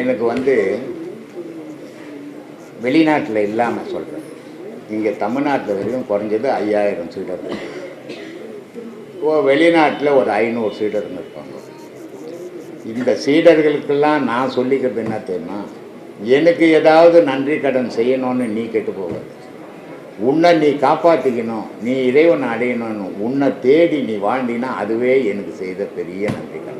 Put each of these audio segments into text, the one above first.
எனக்கு வந்து வெளிநாட்டில் இல்லாமல் சொல்கிறேன் இங்கே தமிழ்நாட்டில் வரைக்கும் குறைஞ்சது ஐயாயிரம் சீடர் ஓ வெளிநாட்டில் ஒரு ஐநூறு சீடர்னு இருப்பாங்க இந்த சீடர்களுக்கெல்லாம் நான் சொல்லிக்கிறது என்ன தெரியுமா? எனக்கு ஏதாவது நன்றி கடன் செய்யணும்னு நீ கெட்டு போகாது. உன்னை நீ காப்பாற்றிக்கணும் நீ இறைவன் அடையணும்னு உன்னை தேடி நீ வாழ்ந்தினா அதுவே எனக்கு செய்த பெரிய நன்றி கடன்.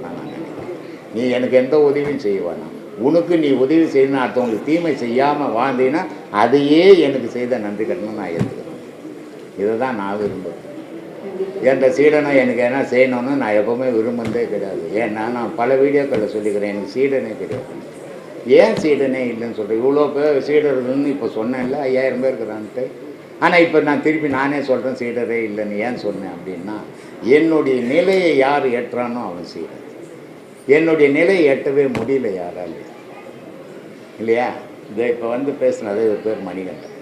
நீ எனக்கு எந்த உதவியும் செய்ய வேணாம். உனக்கு நீ உதவி செய்யணும் அடுத்தவங்களுக்கு தீமை செய்யாமல் வாழ்ந்தீங்கன்னா அதையே எனக்கு செய்த நன்றி கட்டணும் நான் ஏற்றுக்கிறேன் இதை தான் நான் விரும்புகிறேன் என்ற சீடனை எனக்கு என்ன செய்யணும்னு நான் எப்போவுமே விரும்புனதே கிடையாது. ஏன்னா நான் பல வீடியோக்களில் சொல்லிக்கிறேன் எனக்கு சீடனே கிடையாது. ஏன் சீடனே இல்லைன்னு சொல்கிறேன் இவ்வளோ பேர் சீடர்கள்னு இப்போ சொன்னேன்ல ஐயாயிரம் பேர் இருக்கிறான்ட்டு. ஆனால் இப்போ நான் திருப்பி நானே சொல்கிறேன் சீடரே இல்லைன்னு ஏன் சொன்னேன் அப்படின்னா என்னுடைய நிலையை யார் ஏற்றானோ அவன் சீடன். என்னுடைய நிலை எட்டவே முடியல யாராலையும். இல்லையா? இதை இப்போ வந்து பேசினது இவர் பேர் மணிகண்டன்.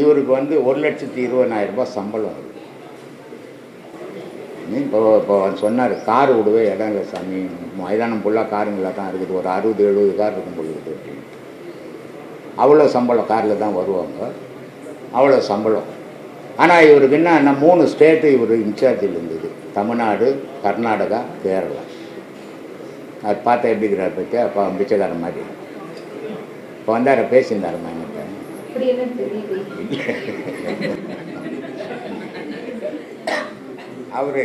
இவருக்கு வந்து ஒரு லட்சத்தி இருபதாயிரம் ரூபாய் சம்பளம் வருது. இப்போ இப்போ சொன்னார் கார் விடுவே இடம் இல்லை சாமி. மைதானம் ஃபுல்லாக காருங்களாக தான் இருக்குது. ஒரு அறுபது எழுபது கார் இருக்கும் பொழுது அப்படின்னு அவ்வளோ சம்பளம் காரில் தான் வருவாங்க. அவ்வளோ சம்பளம். ஆனால் இவருக்கு என்ன என்ன மூணு ஸ்டேட்டு இவர் இன்சார்ஜில் இருந்தது. தமிழ்நாடு கர்நாடகா கேரளா. அது பார்த்தா எப்படி இருக்கிறார் பற்றி அப்போ பிச்சைக்காரன் மாதிரி. இப்போ வந்தார பேசியிருந்தாருமா என்கிட்ட அவர்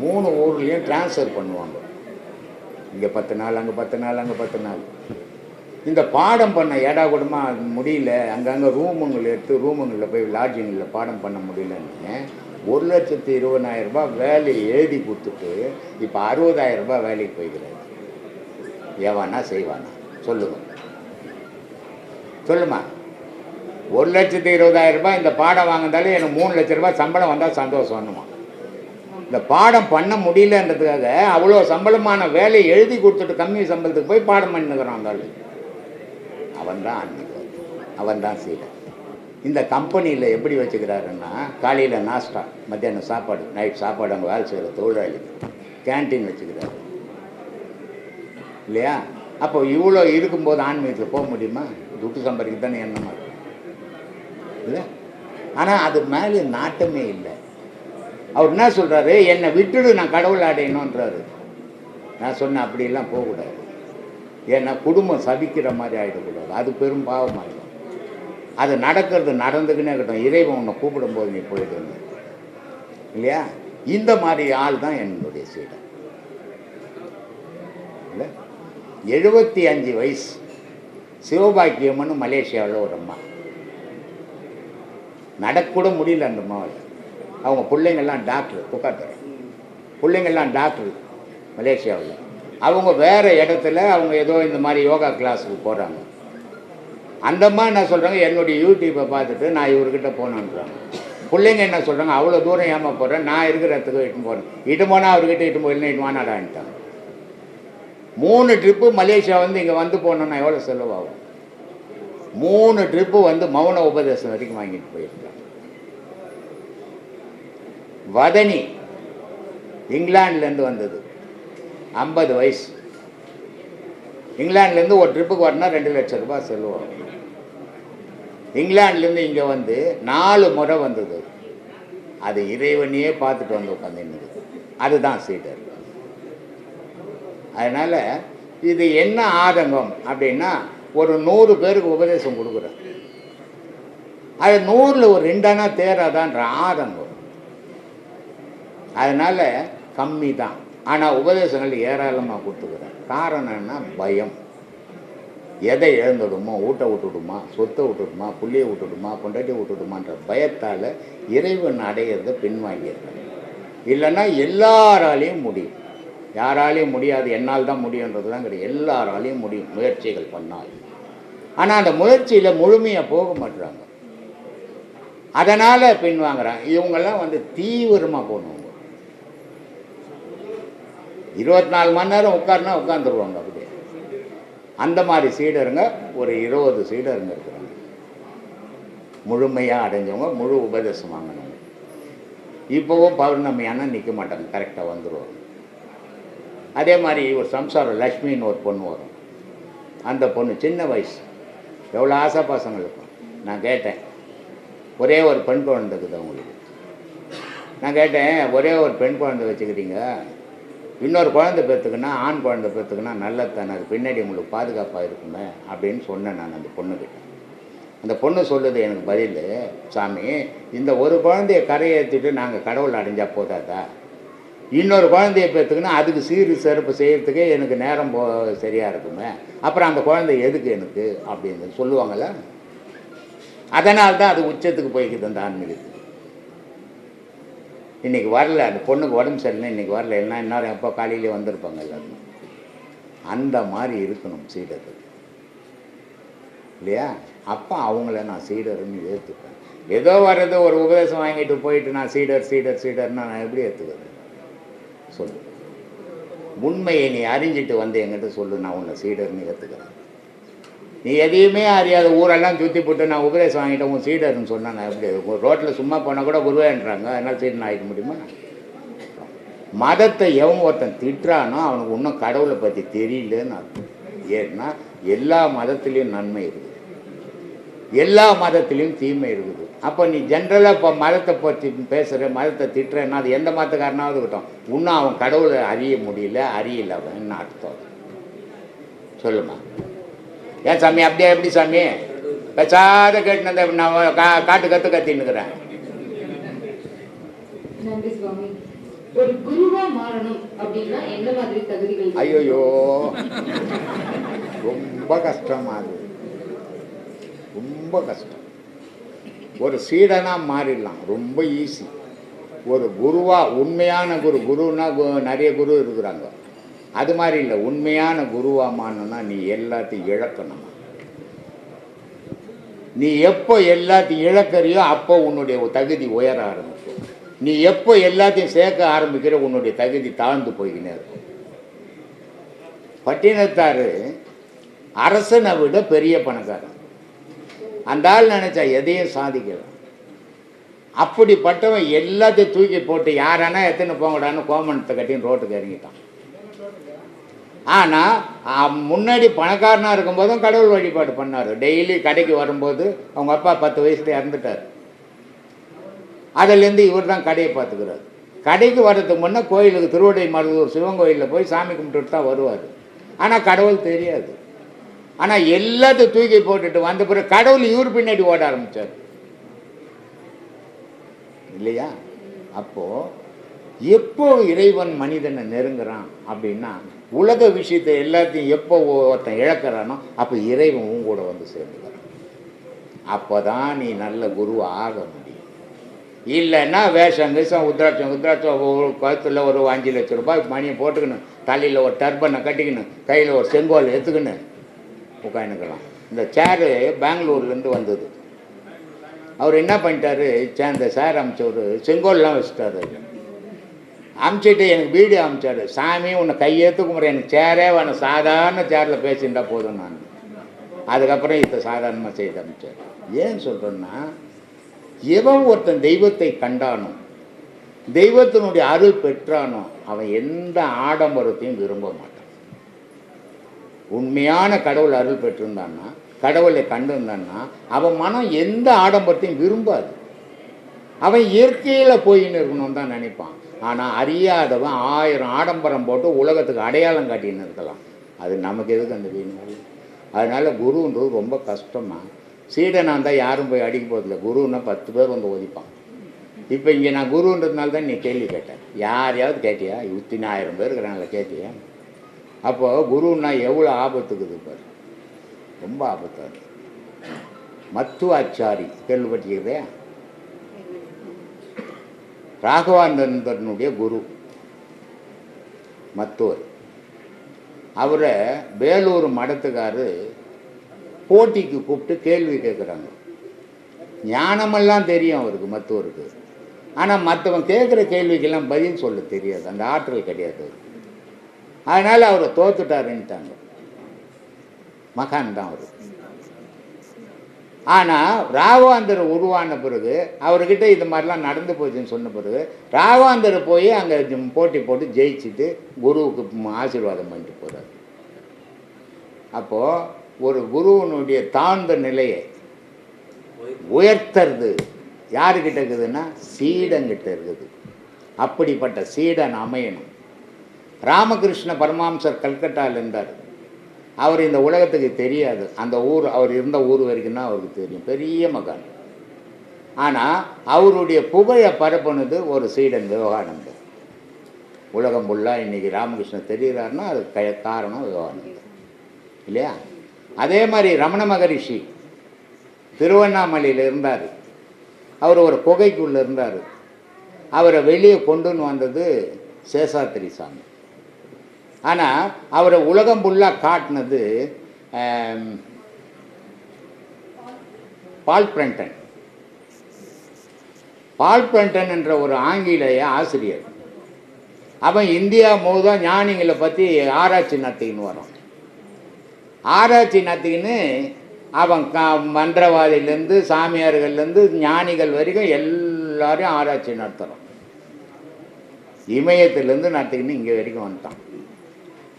மூணு ஊர்லேயும் ட்ரான்ஸ்ஃபர் பண்ணுவாங்க. இங்கே பத்து நாள் அங்கே பத்து நாள் அங்கே பத்து நாள். இந்த பாடம் பண்ண ஏடா கூடமா முடியல. அங்கங்கே ரூமுங்களை எடுத்து ரூமுங்களில் போய் லாட்ஜிங்கில் பாடம் பண்ண முடியலன்னு ஒரு லட்சத்தி இருபதாயிரம் ரூபாய் வேலையை எழுதி கொடுத்துட்டு இப்போ அறுபதாயிரம் ரூபாய் வேலைக்கு போய்க்கிறாரு. எவனா செய்வானா? சொல்லுங்க. சொல்லுமா? ஒரு லட்சத்து இருபதாயிரம் ரூபாய் இந்த பாடம் வாங்கினாலே எனக்கு மூணு லட்ச ரூபாய் சம்பளம் வந்தால் சந்தோஷம்னுமா? இந்த பாடம் பண்ண முடியலன்றதுக்காக அவ்வளோ சம்பளமான வேலையை எழுதி கொடுத்துட்டு கம்மி சம்பளத்துக்கு போய் பாடம் பண்ணுகிறான் அந்த அவன் தான் ஆன்மீகம். அவன் தான் சீடன். இந்த கம்பெனியில் எப்படி வச்சுக்கிறாருன்னா காலையில் நாஸ்டா மத்தியானம் சாப்பாடு நைட் சாப்பாடு அங்கே வேலை செய்கிற தொழிலாளி. கேன்டீன் வச்சுக்கிறாரு. இல்லையா? அப்போ இவ்வளோ இருக்கும்போது ஆன்மீகத்தில் போக முடியுமா? துட்டு சம்பாதிக்க தானே எண்ணமாக இருக்கும் இல்லை? ஆனால் அது மேலே நாட்டமே இல்லை. அவர் என்ன சொல்கிறாரு என்னை விட்டுடு நான் கடவுள் அடையணுன்றாரு நான் சொன்னேன் அப்படியெல்லாம் போகக்கூடாது. ஏன்னா குடும்பம் சபிக்கிற மாதிரி ஆகிடக்கூடாது அது பெரும் பாவமாகிடும் அது நடக்கிறது நடந்துக்கினே இருக்கட்டும். இறைவன் உன்னை கூப்பிடும்போது நீ போயிடுங்க இல்லையா? இந்த மாதிரி ஆள் தான் என்னுடைய சீடன். இல்லை? எழுபத்தி அஞ்சு வயசு. சிவபாக்கியம்னு மலேசியாவில் ஒரு அம்மா. நடக்கூட முடியல அந்த அம்மாவில் அவங்க பிள்ளைங்கள்லாம் டாக்டர் புக்காத்தர் பிள்ளைங்கள்லாம் டாக்டர் மலேசியாவில். அவங்க வேறு இடத்துல அவங்க ஏதோ இந்த மாதிரி யோகா கிளாஸுக்கு போகிறாங்க அந்த அம்மா என்ன சொல்கிறாங்க என்னுடைய யூடியூப்பை பார்த்துட்டு நான் இவர்கிட்ட போனேன்றாங்க. பிள்ளைங்க என்ன சொல்கிறாங்க அவ்வளோ தூரம் ஏமா போகிறேன் நான் இருக்கிற இடத்துக்கு இட்டு போகிறேன் இட்டு போனால் அவர்கிட்ட இட்டு போயிடலாம் இட்டு வானாடான்ட்டாங்க. மூணு ட்ரிப்பு மலேசியா வந்து இங்கே வந்து போனோன்னா எவ்வளோ செலவாகும்? மூணு ட்ரிப்பு வந்து மௌன உபதேசம் வரைக்கும் வாங்கிட்டு போயிருக்காங்க. வதனி இங்கிலாந்துலேருந்து வந்தது. ஐம்பது வயசு. இங்கிலாந்துலேருந்து ஒரு ட்ரிப்புக்கு வரணும்னா ரெண்டு லட்சம் ரூபாய் செலவாகும். இங்கிலாந்துலேருந்து இங்கே வந்து நாலு முறை வந்தது. அது இறைவனையே பார்த்துட்டு வந்து உட்காந்து அதுதான் சீடர். அதனால் இது என்ன ஆதங்கம் அப்படின்னா ஒரு நூறு பேருக்கு உபதேசம் கொடுக்குறேன் அது நூறில் ஒரு ரெண்டானா தேராதான்ற ஆதங்கம். அதனால் கம்மி தான் ஆனால் உபதேசங்கள் ஏராளமாக கொடுத்துக்கிறேன் காரணம் என்ன பயம். எதை இழந்துடுமோ ஊட்ட விட்டுடுமா சொத்தை விட்டுடுமா புள்ளியை விட்டுடுமா கொண்டாட்டி விட்டுடுமான்ற பயத்தால் இறைவன் அடையிறத பின்வாங்கியிருக்காங்க இல்லைன்னா எல்லாராலையும் முடியும். யாராலையும் முடியாது என்னால் தான் முடியுன்றது தான் கிடையாது. எல்லாராலையும் முடியும் முயற்சிகள் பண்ணால். ஆனால் அந்த முயற்சியில் முழுமையாக போக மாட்டுறாங்க அதனால் பின்வாங்குறாங்க. இவங்கெல்லாம் வந்து தீவிரமாக போகணும் இருபத்தி நாலு மணி நேரம் உட்காருனா உட்காந்துருவாங்க அப்படியே. அந்த மாதிரி சீடருங்க ஒரு இருபது சீடருங்க இருக்கிறாங்க. முழுமையாக அடைஞ்சவங்க முழு உபதேசம் வாங்கினவங்க. இப்போவும் பௌர்ணமியான நிற்க மாட்டாங்க கரெக்டாக வந்துடுவாங்க அதே மாதிரி ஒரு சம்சாரம் லக்ஷ்மின்னு ஒரு பொண்ணு வரும். அந்த பொண்ணு சின்ன வயசு. எவ்வளோ ஆசை பாசங்கள் இருக்கும். நான் கேட்டேன். ஒரே ஒரு பெண் குழந்தை இருக்குது அவங்களுக்கு நான் கேட்டேன் ஒரே ஒரு பெண் குழந்தை வச்சுக்கிறீங்க இன்னொரு குழந்தை பெற்றுக்குன்னா ஆண் குழந்தை பெற்றுக்குன்னா நல்லத்தானே? அது பின்னாடி உங்களுக்கு பாதுகாப்பாக இருக்குமே? அப்படின்னு சொன்னேன் நான் அந்த பொண்ணுக்கிட்ட அந்த பொண்ணு சொல்லுது எனக்கு பதில் சாமி இந்த ஒரு குழந்தைய கரையேற்றிட்டு நாங்கள் கடவுள் அடைஞ்சால் போதாதா? இன்னொரு குழந்தைய பெற்றுக்குன்னா அதுக்கு சீர் சிறப்பு செய்கிறதுக்கே எனக்கு நேரம் போ சரியாக இருக்குமே. அப்புறம் அந்த குழந்தை எதுக்கு எனக்கு? அப்படின்னு சொல்லுவாங்கள்ல அதனால் தான் அது உச்சத்துக்கு போய்க்குது அந்த ஆன்மீகத்துக்கு இன்றைக்கி வரல அந்த பொண்ணுக்கு உடம்பு சரியில்லை இன்றைக்கி வரல எல்லாம் இன்னும் எப்போ காலையிலே வந்திருப்பாங்க எல்லாருமே. அந்த மாதிரி இருக்கணும் சீடர்கள். இல்லையா? அப்போ அவங்கள நான் சீடர்னு ஏற்றுப்பேன் ஏதோ வர்றது ஒரு உபதேசம் வாங்கிட்டு போயிட்டு நான் சீடர் சீடர் சீடர்னா நான் எப்படி ஏற்றுக்கிறேன் சொல்லு உண்மையை நீ அறிஞ்சிட்டு வந்து என்கிட்ட சொல்லு நான் உன்னை சீடர்னு கற்றுக்கிறேன் நீ எதையுமே அறியாத ஊரெல்லாம் சுற்றி போட்டு நான் உபதேசம் வாங்கிட்டேன் உன் சீடர்னு சொன்னேன் நான் எப்படி ரோட்டில் சும்மா போனால் கூட குருவேன்றாங்க. அதனால் சீடன் ஆகிக்க முடியுமா? மதத்தை எவன் ஒருத்தன் திட்டுறானோ அவனுக்கு இன்னும் கடவுளை பற்றி தெரியலன்னு அர்த்தம். ஏன்னா எல்லா மதத்துலேயும் நன்மை இருக்குது. எல்லா மதத்துலேயும் தீமை இருக்குது. அப்போ நீ ஜென்ரலாக இப்போ மதத்தை பற்றி பேசுகிற மதத்தை திட்டுறேன்னா அது எந்த மதத்துக்காரனாவது இருக்கட்டும். இன்னும் அவன் கடவுளை அறிய முடியல அறியல அவன் அர்த்தம். சொல்லுமா? ஏன் சாமி அப்படியே எப்படி சாமி? பேசாத கேட்டுனதை நான் கா காட்டு கற்று கத்தின்னுக்கிறேன்? ஐயோயோ. ரொம்ப கஷ்டமா அது ரொம்ப கஷ்டம். ஒரு சீடனாக மாறிடலாம். ரொம்ப ஈஸி ஒரு குருவாக உண்மையான குரு குருன்னா கு- நிறைய குரு இருக்கிறாங்க. அது மாதிரி இல்லை உண்மையான குருவாக மாறணும்னா நீ எல்லாத்தையும் இழக்கணும்? நீ எப்போ எல்லாத்தையும் இழக்கிறியோ அப்போ உன்னுடைய தகுதி உயர ஆரம்பிக்கும். நீ எப்போ எல்லாத்தையும் சேர்க்க ஆரம்பிக்கிற உன்னுடைய தகுதி தாழ்ந்து போய்கினே இருக்கும். பட்டினத்தார் அரசனை விட பெரிய பணக்காரன். அந்த ஆள் நினச்சா எதையும் சாதிக்கலாம் அப்படிப்பட்டவன் எல்லாத்தையும் தூக்கி போட்டு யாரானா எத்தனை போங்கடான்னு கோமணத்தை கட்டின்னு ரோட்டுக்கு இறங்கிட்டான். ஆனால் முன்னாடி பணக்காரனாக இருக்கும்போதும் கடவுள் வழிபாடு பண்ணார். டெய்லி கடைக்கு வரும்போது அவங்க அப்பா பத்து வயசுல இறந்துட்டார். அதுலேருந்து இவர் தான் கடையை பார்த்துக்கிறார். கடைக்கு வர்றதுக்கு முன்னே கோயிலுக்கு திருவடை மருதூர் சிவன் கோயிலில் போய் சாமி கும்பிட்டுட்டு தான் வருவார். ஆனால் கடவுள் தெரியாது. ஆனால் எல்லாத்தையும் தூக்கி போட்டுட்டு வந்த பிறகு கடவுள் இவர் பின்னாடி ஓட ஆரம்பித்தார் இல்லையா? அப்போது எப்போ இறைவன் மனிதனை நெருங்குறான் அப்படின்னா உலக விஷயத்தை எல்லாத்தையும் எப்போ ஒருத்தன் இழக்கிறானோ அப்போ இறைவன் உன் கூட வந்து சேர்ந்துக்கிறான். அப்போ தான் நீ நல்ல குரு ஆக முடியும். இல்லைன்னா வேஷம் வேஷம் உத்ராட்சம் உத்ராட்சம் ஒரு கழுத்தில் ஒரு அஞ்சு லட்ச ரூபாய் மணியை போட்டுக்கணும். தலையில் ஒரு டர்பனை கட்டிக்கணும். கையில் ஒரு செங்கோல் எடுத்துக்கணும். உட்காந்துக்கலாம் இந்த சேரு பெங்களூர்லேருந்து வந்தது. அவர் என்ன பண்ணிட்டாரு? சே- அந்த சார் அமைச்சவர் செங்கோல்லாம் வச்சுட்டாரு. அதுல. அமிச்சிட்டு எனக்கு வீடியோ அமிச்சாரு. சாமி உன்னை கையேற்று கும்பிட்றேன். எனக்கு சேரே வேணும். சாதாரண சேரில் பேசியிருந்தா போதும் நான். அதுக்கப்புறம் இதை சாதாரணமாக செய்து அமிச்சார். ஏன் சொல்கிறேன்னா எவன் ஒருத்தன் தெய்வத்தை கண்டானோ தெய்வத்தினுடைய அருள் பெற்றானோ அவன் எந்த ஆடம்பரத்தையும் விரும்ப மாட்டான். உண்மையான கடவுள் அருள் பெற்றிருந்தான்னா கடவுளை கண்டிருந்தான்னா அவன் மனம் எந்த ஆடம்பரத்தையும் விரும்பாது. அவன் இயற்கையில் போயின்னு இருக்கணும்னு தான் நினைப்பான். ஆனால் அறியாதவன் ஆயிரம் ஆடம்பரம் போட்டு உலகத்துக்கு அடையாளம் காட்டின்னு இருக்கலாம். அது நமக்கு எதுக்கு அந்த வீண் அதனால் குருன்றது ரொம்ப கஷ்டமாக சீடனாக இருந்தால் யாரும் போய் அடிக்க போகிறதில்ல குருன்னா பத்து பேர் வந்து ஒதிப்பான். இப்போ இங்கே நான் குருன்றதுனால தான் நீ கேள்வி கேட்டேன். யாரையாவது கேட்டியா? இத்தனாயிரம் பேர் இருக்கிறாங்கள கேட்டியா? அப்போ குருன்னா எவ்வளோ ஆபத்துக்குது பாரு. ரொம்ப ஆபத்தாக இருக்குது மத்துவாச்சாரி கேள்விப்பட்டிருக்கிறதே ராகவானந்தனுடைய குரு மத்துவர் அவரை வேலூர் மடத்துக்காரு போட்டிக்கு கூப்பிட்டு கேள்வி கேட்குறாங்க. ஞானமெல்லாம் தெரியும் அவருக்கு மத்துவருக்கு ஆனால் மற்றவன் கேட்குற கேள்விக்கெல்லாம் பதில் சொல்ல தெரியாது. அந்த ஆற்றல் கிடையாது அவருக்கு. அதனால் அவரை தோத்துட்டாருன்ட்டாங்க. மகான் தான் அவர். ஆனால் ராகவாந்தர் உருவான பிறகு அவர்கிட்ட இது மாதிரிலாம் நடந்து போச்சுன்னு சொன்ன பிறகு ராகவாந்தர் போய் அங்கே போட்டி போட்டு ஜெயிச்சுட்டு குருவுக்கு ஆசீர்வாதம் பண்ணிட்டு போகிறார் அப்போது ஒரு குருவனுடைய தாழ்ந்த நிலையை உயர்த்துறது யாருக்கிட்ட இருக்குதுன்னா சீடங்கிட்ட இருக்குது. அப்படிப்பட்ட சீடன் அமையணும். ராமகிருஷ்ண பரமாம்சர் கல்கட்டாவில் இருந்தார். அவர் இந்த உலகத்துக்கு தெரியாது. அந்த ஊர் அவர் இருந்த ஊர் வரைக்கும் தான் அவருக்கு தெரியும். பெரிய மகான். ஆனால் அவருடைய புகழை பரப்புனது ஒரு சீடன் விவகானந்தர். உலகம் ஃபுல்லாக இன்றைக்கி ராமகிருஷ்ணன் தெரிகிறாருன்னா அது க காரணம் விவகானந்தர். இல்லையா? அதே மாதிரி ரமண மகரிஷி திருவண்ணாமலையில் இருந்தார். அவர் ஒரு குகைக்குள்ளே இருந்தார். அவரை வெளியே கொண்டுன்னு வந்தது சேஷாத்திரி சாமி. ஆனால் அவரை உலகம் ஃபுல்லாக காட்டினது பால் பிரண்டன் பால் பிரண்டன் என்ற ஒரு ஆங்கிலேய ஆசிரியர். அவன் இந்தியா முழுதும் ஞானிகளை பற்றி ஆராய்ச்சி நடத்திக்கின்னு வரான் ஆராய்ச்சி நடத்திக்கின்னு அவன் க மன்றவாதியிலேருந்து சாமியார்கள்லேருந்து ஞானிகள் வரைக்கும் எல்லாரையும் ஆராய்ச்சி நடத்துகிறான் இமயத்துலேருந்து நடத்திக்கின்னு இங்கே வரைக்கும் வந்துட்டான்.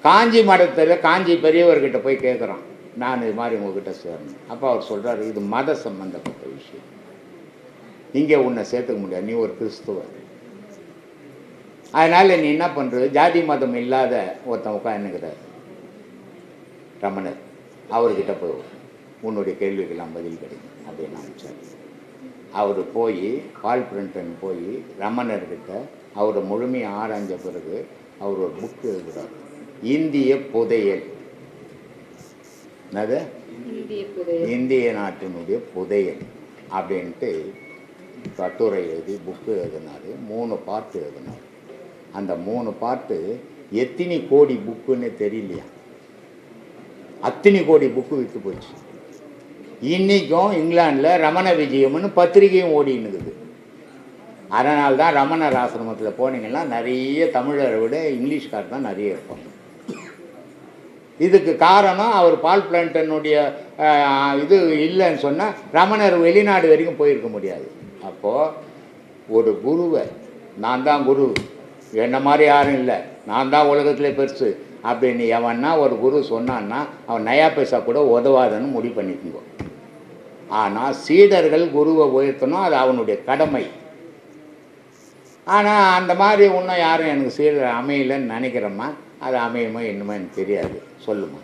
காஞ்சி மடத்தில் காஞ்சி பெரியவர்கிட்ட போய் கேட்குறான் நான் இது மாதிரி உங்ககிட்ட சேரணும். அப்போ அவர் சொல்கிறாரு இது மத சம்பந்தப்பட்ட விஷயம். இங்கே உன்னை சேர்த்துக்க முடியாது. நீ ஒரு கிறிஸ்துவர் அதனால் நீ என்ன பண்ணுறது ஜாதி மதம் இல்லாத ஒருத்தன் உட்காந்துக்கிறார் ரமணர் அவர்கிட்ட போய் உன்னுடைய கேள்விக்கெல்லாம் பதில் கிடைக்கும் அப்படின்னு அமைச்சார் அவர் போய் பால் பிரிண்டன் போய் ரமணர்கிட்ட அவரை முழுமையாக ஆராய்ஞ்ச பிறகு அவர் ஒரு புக் எழுதுகிறார் இந்திய புதையல். என்னது? இந்திய நாட்டினுடைய புதையல் அப்படின்ட்டு கட்டுரை எழுதி புக்கு எழுதினார் மூணு பாட்டு எழுதினார். அந்த மூணு பாட்டு எத்தனை கோடி புக்குன்னு தெரியலையா? அத்தனை கோடி புக்கு விற்று போச்சு. இன்றைக்கும் இங்கிலாந்தில் ரமண விஜயம்னு பத்திரிகையும் ஓடின்னு இருக்குது அதனால தான் ரமணர் ஆசிரமத்தில் போனீங்கன்னா நிறைய தமிழரை விட இங்கிலீஷ்கார் தான் நிறைய இருப்பாங்க. இதுக்கு காரணம் அவர் பால் பிளான்டனுடைய இது இல்லைன்னு சொன்னால் ரமணர் வெளிநாடு வரைக்கும் போயிருக்க முடியாது. அப்போது ஒரு குருவை நான் தான் குரு என்ன மாதிரி யாரும் இல்லை நான் தான் உலகத்திலே பெருசு அப்படின்னு எவன்னா ஒரு குரு சொன்னான்னா அவன் நயா பைசா கூட உதவாதன்னு முடிவு பண்ணிக்கோங்க. ஆனால் சீடர்கள் குருவை உயர்த்தணும் அது அவனுடைய கடமை. ஆனால் அந்த மாதிரி இன்னும் யாரும் எனக்கு சீடர் அமையலைன்னு நினைக்கிறேம்மா. அது அமையுமோ என்னமோ எனக்கு தெரியாது. சொல்லுமா?